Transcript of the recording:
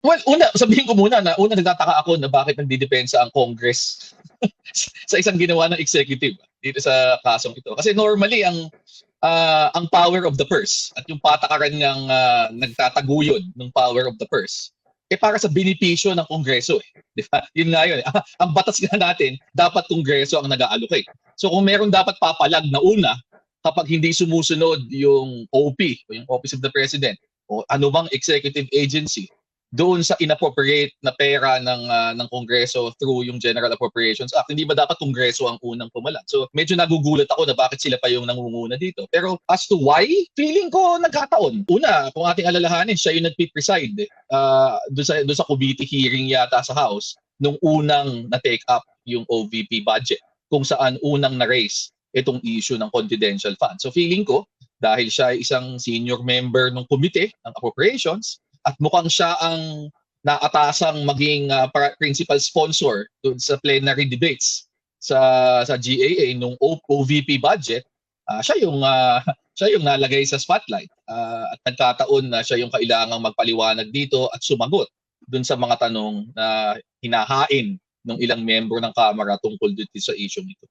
Well, una, sabihin ko muna na una nagtataka ako na bakit nagdidepensa ang Congress sa isang ginawa ng executive dito sa kasong ito. Kasi normally ang ah, ang power of the purse at yung patakaran ng ah, nagtataguyod ng power of the purse eh para sa benepisyo ng Kongreso eh. Di ba? Yun nga yun. eh. ang batas nga natin, dapat Kongreso ang nag-allocate. So kung meron dapat papalag na una, kapag hindi sumusunod yung OP o yung Office of the President o anumang executive agency doon sa inappropriate na pera ng ah, ng Kongreso through yung General Appropriations Act. Hindi ba dapat Kongreso ang unang pumalag? So medyo nagugulat ako na bakit sila pa yung nangunguna dito. Pero as to why, feeling ko nagkataon. Una, kung ating alalahanin, siya yung nagpi-preside ah, doon sa doon sa committee hearing yata sa House nung unang na-take up yung OVP budget kung saan unang na-raise itong issue ng confidential fund. So feeling ko, dahil siya ay isang senior member ng committee ng appropriations, at mukhang siya ang naatasang maging para- principal sponsor doon sa plenary debates sa sa GAA nung OVP budget, ah, siya yung ah, siya yung nalagay sa spotlight Ah, at nagkataon na siya yung kailangang magpaliwanag dito at sumagot doon sa mga tanong na hinahain ng ilang membro ng Kamara tungkol dito sa issue nito.